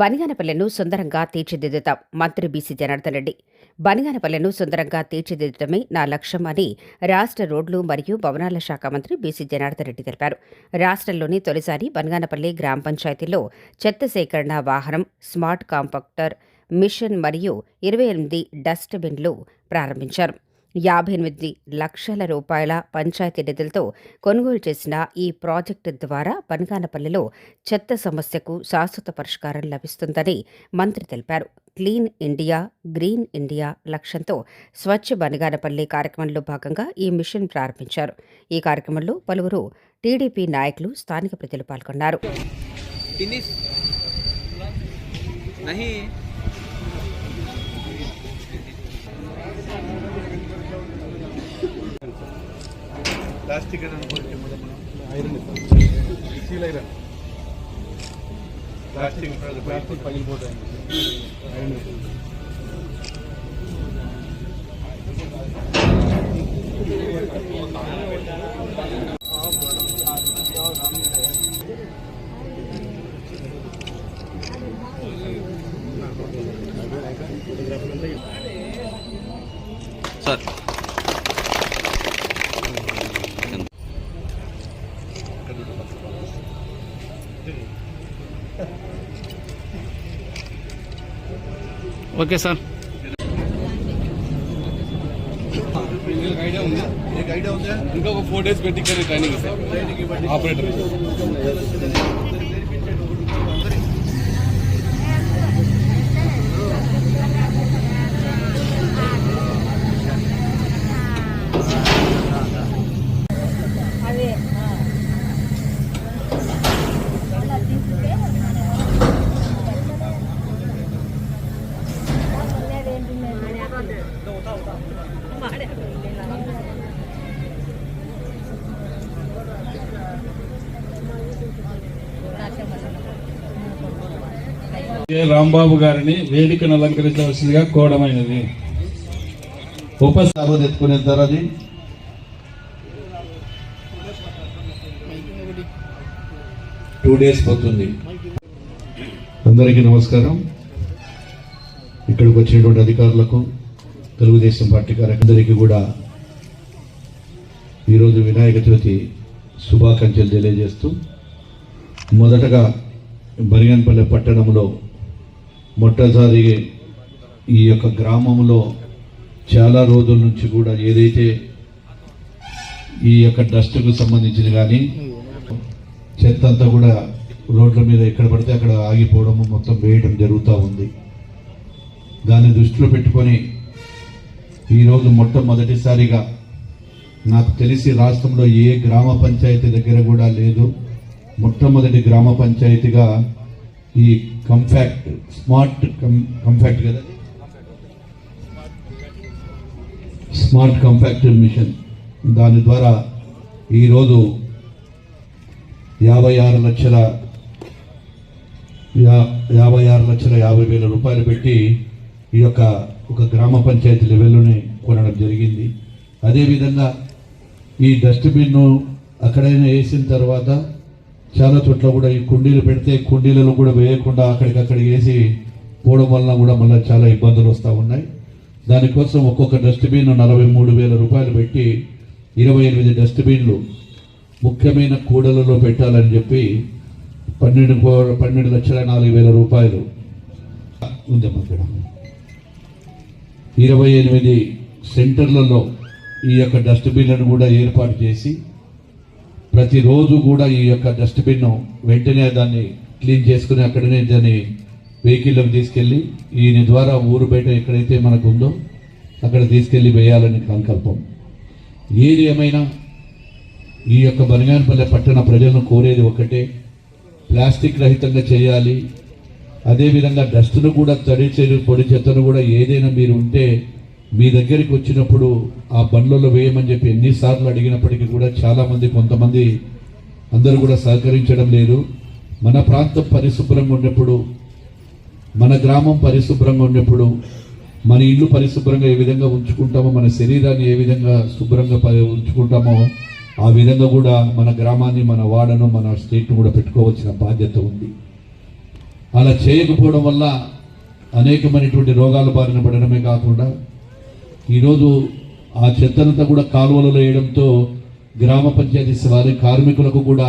బనిగానపల్లెను సుందరంగా తీర్చిదిద్దుతాం. మంత్రి బీసీ జనార్దన్ రెడ్డి. బనిగానపల్లెను సుందరంగా తీర్చిదిద్దడమే నా లక్ష్యం అని రాష్ట్ర రోడ్లు మరియు భవనాల శాఖ మంత్రి బీసీ జనార్దన్ రెడ్డి తెలిపారు. రాష్ట్రంలోని తొలిసారి బనగానపల్లి గ్రామ పంచాయతీలో చెత్త సేకరణ వాహనం స్మార్ట్ కాంపాక్టర్ మిషన్ మరియు ఇరవై ఎనిమిది డస్ట్ బిన్లు ప్రారంభించారు. యాభై ఎనిమిది లక్షల రూపాయల పంచాయతీ నిధులతో కొనుగోలు చేసిన ఈ ప్రాజెక్టు ద్వారా బనగానపల్లిలో చెత్త సమస్యకు శాశ్వత పరిష్కారం లభిస్తుందని మంత్రి తెలిపారు. క్లీన్ ఇండియా గ్రీన్ ఇండియా లక్ష్యంతో స్వచ్ఛ బనగానపల్లి కార్యక్రమంలో భాగంగా ఈ మిషన్ ప్రారంభించారు. ఈ కార్యక్రమంలో పలువురు టీడీపీ నాయకులు స్థానిక ప్రజలు పాల్గొన్నారు. Plastic ಅನ್ಕೊಳ್ತೀವಿ madam iron steel iron plastic plastic ಪಗಿಲ್ಬೋದು iron okay sir idea ఉంది మీకు ఐడియా ఉందా ఇంకా ఒక ఫోర్ డేస్ పెట్టి ఇక్కడ రాంబాబు గారిని వేదికను అలంకరించవలసిందిగా కోడమైనది ఉప సాబోద్ ఎత్తుకునే వెళ్తారు అది టూ డేస్ పోతుంది. అందరికీ నమస్కారం. ఇక్కడికి వచ్చినటువంటి అధికారులకు తెలుగుదేశం పార్టీ కార్యకర్తలందరికీ కూడా ఈరోజు వినాయక చవితి శుభాకాంక్షలు తెలియజేస్తూ మొదటగా బరిగన్పల్లె పట్టణంలో మొట్టసారి ఈ యొక్క గ్రామంలో చాలా రోజుల నుంచి కూడా ఏదైతే ఈ యొక్క డస్ట్కు సంబంధించిన కానీ చెత్త అంతా కూడా రోడ్ల మీద ఎక్కడ పడితే అక్కడ ఆగిపోవడము మొత్తం వేయడం జరుగుతూ ఉంది. దాన్ని దృష్టిలో పెట్టుకొని ఈరోజు మొట్టమొదటిసారిగా నాకు తెలిసి రాష్ట్రంలో ఏ గ్రామ పంచాయతీ దగ్గర కూడా లేదు. మొట్టమొదటి గ్రామ పంచాయతీగా ఈ కంఫాక్ట్ స్మార్ట్ కంఫాక్ట్ కదా? Smart compact machine. దాని ద్వారా ఈరోజు యాభై ఆరు లక్షల యా- యాభై ఆరు లక్షల యాభై వేల రూపాయలు పెట్టి ఈ యొక్క ఒక గ్రామ పంచాయతీ లెవెల్లోనే కొనడం జరిగింది. అదేవిధంగా ఈ డస్ట్బిన్ను అక్కడైనా వేసిన తర్వాత చాలా చోట్ల కూడా ఈ కుండీలు పెడితే కుండీలలో కూడా వేయకుండా అక్కడికక్కడ వేసి పోవడం వలన కూడా మళ్ళీ చాలా ఇబ్బందులు వస్తూ ఉన్నాయి. దానికోసం ఒక్కొక్క డస్ట్బిన్ నలభై మూడు వేల రూపాయలు పెట్టి ఇరవై ఎనిమిది డస్ట్బిన్లు ముఖ్యమైన కూడలలో పెట్టాలని చెప్పి పన్నెండు కో- పన్నెండు లక్షల నాలుగు వేల రూపాయలు. ఉందమ్మా ఇక్కడ. ఇరవై ఎనిమిది సెంటర్లలో ఈ యొక్క డస్ట్బిన్లను కూడా ఏర్పాటు చేసి ప్రతిరోజు కూడా ఈ యొక్క డస్ట్బిన్ వెంటనే దాన్ని క్లీన్ చేసుకుని అక్కడనే దాన్ని వెహికల్లోకి తీసుకెళ్ళి ఈయన ద్వారా ఊరు బయట ఎక్కడైతే మనకు ఉందో అక్కడ తీసుకెళ్ళి వేయాలని సంకల్పం. ఏది ఏమైనా ఈ యొక్క బనగానపల్లె పట్టణ ప్రజలను కోరేది ఒకటే ప్లాస్టిక్ రహితంగా చేయాలి. అదేవిధంగా డస్ట్ను కూడా తడి చెడు పొడి చెత్తను కూడా ఏదైనా మీరు ఉంటే మీ దగ్గరికి వచ్చినప్పుడు ఆ బండ్లలో వేయమని చెప్పి ఎన్నిసార్లు అడిగినప్పటికీ కూడా చాలామంది కొంతమంది అందరూ కూడా సహకరించడం లేదు. మన ప్రాంతం పరిశుభ్రంగా ఉన్నప్పుడు మన గ్రామం పరిశుభ్రంగా ఉన్నప్పుడు మన ఇల్లు పరిశుభ్రంగా ఏ విధంగా ఉంచుకుంటామో మన శరీరాన్ని ఏ విధంగా శుభ్రంగా ప- ఉంచుకుంటామో ఆ విధంగా కూడా మన గ్రామాన్ని మన వాడను మన స్టేట్ను కూడా పెట్టుకోవాల్సిన బాధ్యత ఉంది. అలా చేయకపోవడం వల్ల అనేకమైనటువంటి రోగాల బారిన పడడమే కాకుండా ఈరోజు ఆ చెత్తనంతా కూడా కాలువలలో వేయడంతో గ్రామ పంచాయతీ వారి కార్మికులకు కూడా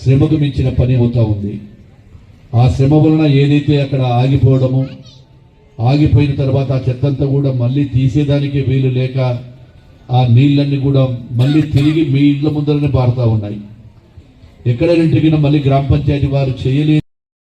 శ్రమకు మించిన పని అవుతా ఉంది. ఆ శ్రమ వలన ఏదైతే అక్కడ ఆగిపోవడము ఆగిపోయిన తర్వాత ఆ చెత్తంతా కూడా మళ్ళీ తీసేదానికి వీలు లేక ఆ నీళ్ళన్నీ కూడా మళ్ళీ తిరిగి మీ ఇళ్ళ ముందరనే పారుతూ ఉన్నాయి. ఎక్కడైనా మళ్ళీ గ్రామ పంచాయతీ వారు చేయలేదు